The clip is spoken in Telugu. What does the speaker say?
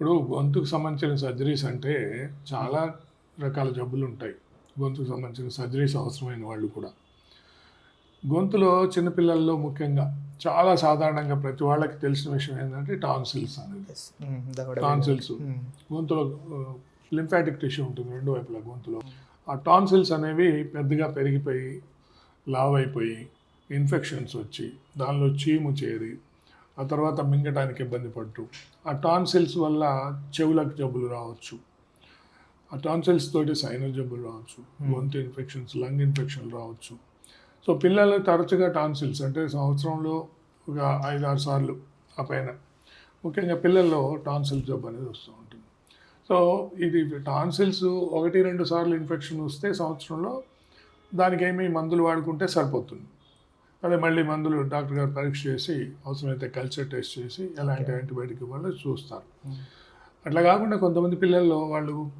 ఇప్పుడు గొంతుకు సంబంధించిన సర్జరీస్ అంటే చాలా రకాల జబ్బులు ఉంటాయి. గొంతుకు సంబంధించిన సర్జరీస్ అవసరమైన వాళ్ళు కూడా. గొంతులో చిన్నపిల్లల్లో ముఖ్యంగా చాలా సాధారణంగా ప్రతి వాళ్ళకి తెలిసిన విషయం ఏంటంటే టాన్సిల్స్ అనేది. టాన్సిల్స్. గొంతులో లింఫాటిక్ టిష్యూ ఉంటుంది రెండు వైపులా గొంతులో. ఆ టాన్సిల్స్ అనేవి పెద్దగా పెరిగిపోయి లావ్ అయిపోయి ఇన్ఫెక్షన్స్ వచ్చి దానిలో చీము చేరి ఆ తర్వాత మింగటానికి ఇబ్బంది పడుతూ ఆ టాన్సిల్స్ వల్ల చెవులకు జబ్బులు రావచ్చు. ఆ టాన్సిల్స్ తోటి సైనస్ జబ్బులు రావచ్చు. గొంతు ఇన్ఫెక్షన్స్ లంగ్ ఇన్ఫెక్షన్లు రావచ్చు. సో పిల్లలు తరచుగా టాన్సిల్స్ అంటే సంవత్సరంలో ఒక ఐదు ఆరు సార్లు ఆ పైన. ముఖ్యంగా పిల్లల్లో టాన్సిల్ జబ్బు అనేది వస్తూ ఉంటుంది. సో ఇది టాన్సిల్స్ ఒకటి రెండు సార్లు ఇన్ఫెక్షన్ వస్తే సంవత్సరంలో దానికి ఏమి మందులు వాడుకుంటే సరిపోతుంది. అదే మళ్ళీ మందులు డాక్టర్ గారు పరీక్ష చేసి అవసరమైతే కల్చర్ టెస్ట్ చేసి ఎలాంటి యాంటీబయాటిక్ ఇవ్వాలో చూస్తారు. అట్లా కాకుండా కొంతమంది పిల్లల్లో వాళ్ళు